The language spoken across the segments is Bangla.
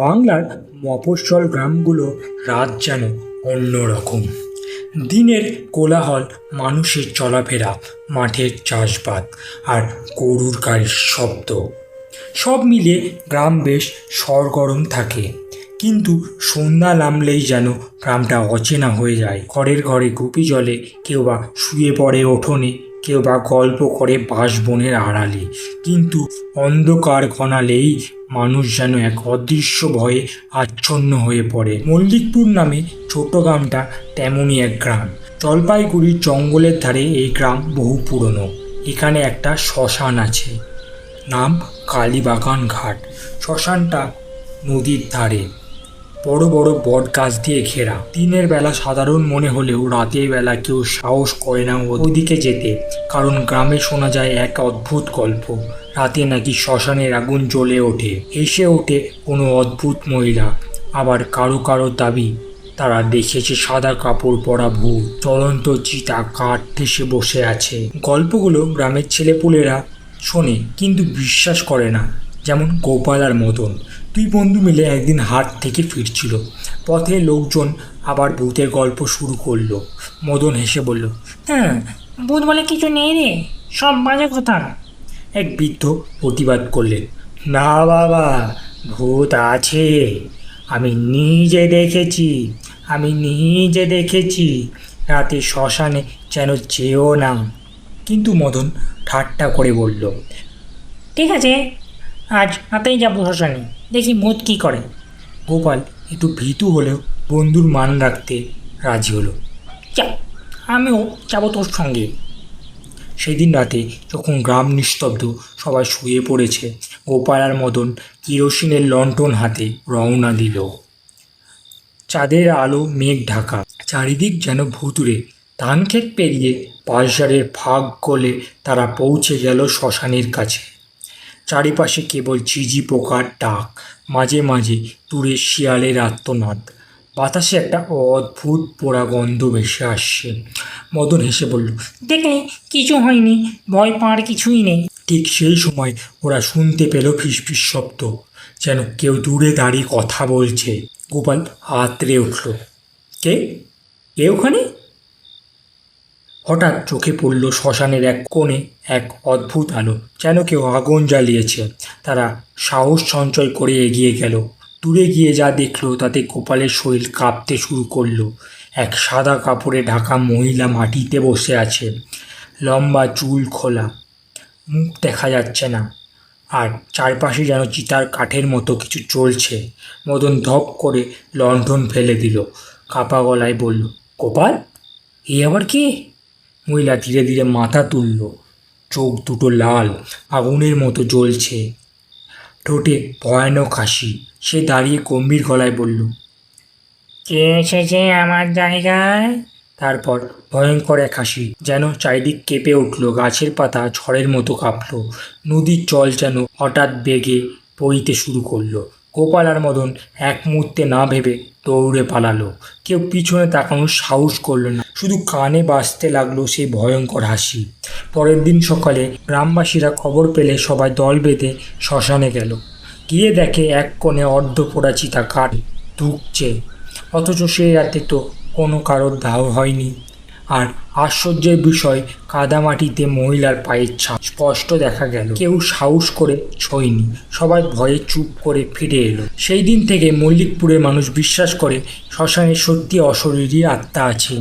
বাংলার মফস্বল গ্রামগুলো রাত যেন অন্যরকম। দিনের কোলাহল, মানুষের চলাফেরা, মাঠের চাষবাদ আর গরুর গাড়ির শব্দ। সব মিলিয়ে গ্রাম বেশ সরগরম থাকে। কিন্তু সন্ধ্যা নামলেই যেন গ্রামটা অচেনা হয়ে যায়। ঘরের ঘরে গুপি জলে কেউ বা শুয়ে পড়ে ওঠোনে, কেউ বা গল্প করে বাঁশবনের আড়ালে। কিন্তু অন্ধকার ঘনালেই মানুষ যেন এক অদৃশ্য ভয়ে আচ্ছন্ন হয়ে পড়ে। মল্লিকপুর নামে ছোট গ্রামটা তেমনই এক গ্রাম। জলপাইগুড়ির জঙ্গলের ধারে এই গ্রাম বহু পুরনো। এখানে একটা শ্মশান আছে। নাম কালীবাগান ঘাট। শ্মশানটা নদীর ধারে। বড় বড় বট গাছ দিয়ে ঘেরা। দিনের বেলা সাধারণ মনে হলেও রাতের বেলা কেউ সাহস করে না ওদিকে যেতে, কারণ গ্রামে শোনা যায় এক অদ্ভুত গল্প। রাতে নাকি শ্মশানের আগুন জ্বলে ওঠে। এসে ওঠে কোনো অদ্ভুত মহিলা। আবার কারও কারও দাবি, তারা দেখেছে সাদা কাপড় পরা ভূত। চলন্ত চিতা কাঠ ঠেসে বসে আছে। গল্পগুলো গ্রামের ছেলেপুলেরা শোনে, কিন্তু বিশ্বাস করে না। যেমন গোপাল আর মদন। দুই বন্ধু মিলে একদিন হাট থেকে ফিরছিল। পথে লোকজন আবার ভূতের গল্প শুরু করল। মদন হেসে বলল হ্যাঁ ভূত বলে কিছু নেই রে, সব বাজে কথা। এক বৃদ্ধ প্রতিবাদ করলেন, না বাবা, ভূত আছে। আমি নিজে দেখেছি, আমি নিজে দেখেছি। রাতে শ্মশানে যেন যেও না। কিন্তু মদন ঠাট্টা করে বলল, ঠিক আছে আজ রাতেই যাব শ্মশানে দেখি মোদ কী করে। গোপাল একটু ভীতু হলেও বন্ধুর মান রাখতে রাজি হলো। যা আমিও যাব তোর সঙ্গে। সেদিন রাতে যখন গ্রাম নিস্তব্ধ সবাই শুয়ে পড়েছে গোপাল আর মদন কিরোসিনের লণ্ঠন হাতে রওনা দিল। চাঁদের আলো মেঘ ঢাকা চারিদিক যেন ভুতুরে ধান ক্ষেত পেরিয়ে পাশারের ফাঁক গলে তারা পৌঁছে গেল শ্মশানের কাছে। চারিপাশে কেবল ঝিঝি পোকার ডাক, মাঝে মাঝে দূরে শিয়ালের আত্মনাদ বাতাসে একটা অদ্ভুত পোড়া গন্ধ ভেসে আসছে। মদন হেসে বলল, দেখলে, কিছু হয়নি, ভয় পাওয়ার কিছুই নেই। ঠিক সেই সময় ওরা শুনতে পেল ফিসফিস শব্দ, যেন কেউ দূরে দাঁড়িয়ে কথা বলছে। গোপাল আতরে উঠল, কে? কে ওখানে? হঠাৎ চোখে পড়ল শ্মশানের এক কোণে এক অদ্ভুত আলো। যেন কেউ আগুন জ্বালিয়েছে। তারা সাহস সঞ্চয় করে এগিয়ে গেল। দূরে গিয়ে যা দেখল, তাতে গোপালের শরীর কাঁপতে শুরু করল। এক সাদা কাপড়ে ঢাকা মহিলা মাটিতে বসে আছে। লম্বা চুল খোলা। মুখ দেখা যাচ্ছে না। আর চারপাশে যেন চিতার কাঠের মতো কিছু চলছে। মদন ধপ করে লণ্ঠন ফেলে দিল। কাপা গলায় বলল গোপাল এ আবার কে? মহিলা ধীরে ধীরে মাথা তুলল, চোখ দুটো লাল, আগুনের মতো জ্বলছে। ঠোঁটে ভয়ানক হাসি, সে দাঁড়িয়ে গম্ভীর গলায় বলল, কে এসেছে আমার জায়গায়? তারপর ভয়ঙ্কর এক হাসি যেন চারিদিক কেঁপে উঠল, গাছের পাতা ঝড়ের মতো কাঁপল, নদীর জল যেন হঠাৎ বেগে বইতে শুরু করল। গোপাল আর মদন এক মুহূর্তে না ভেবে দৌড়ে পালালো। কেউ পিছনে তাকানোর সাহস করল না। শুধু কানে বাজতে লাগল সেই ভয়ঙ্কর হাসি। পরের দিন সকালে গ্রামবাসীরা খবর পেলে সবাই দল বেঁধে শ্মশানে গেল। গিয়ে দেখে এক কোণে অর্ধ পোড়া চিতা কাঠ ধুকছে অথচ সেই রাতে তো কোনো কারোর দাহ হয়নি। আর আশ্চর্যের বিষয়, কাদামাটিতে মহিলার পায়ের ছাপ। স্পষ্ট দেখা গেল, কেউ সাহস করে ছয়নি। সবাই ভয়ে চুপ করে ফিরে এলো। সেই দিন থেকে মল্লিকপুরের মানুষ বিশ্বাস করে, শ্মশানে সত্যি অশরীরী আত্মা আছে।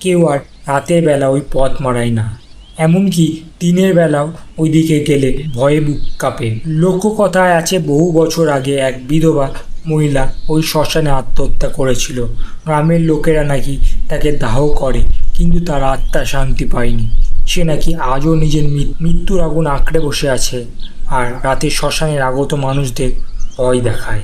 কেউ আর রাতের বেলা ওই পথ মারায় না। এমনকি দিনের বেলাও ওইদিকে গেলে ভয়ে বুক কাঁপে। লোককথায় আছে, বহু বছর আগে এক বিধবা মহিলা ওই শ্মশানে আত্মহত্যা করেছিল। গ্রামের লোকেরা নাকি তাকে দাহ করে। কিন্তু তার আত্মা শান্তি পায়নি। সে নাকি আজও নিজের মৃত্যুর আগুন আঁকড়ে বসে আছে, আর রাতে শ্মশানের আগত মানুষদের ভয় দেখায়।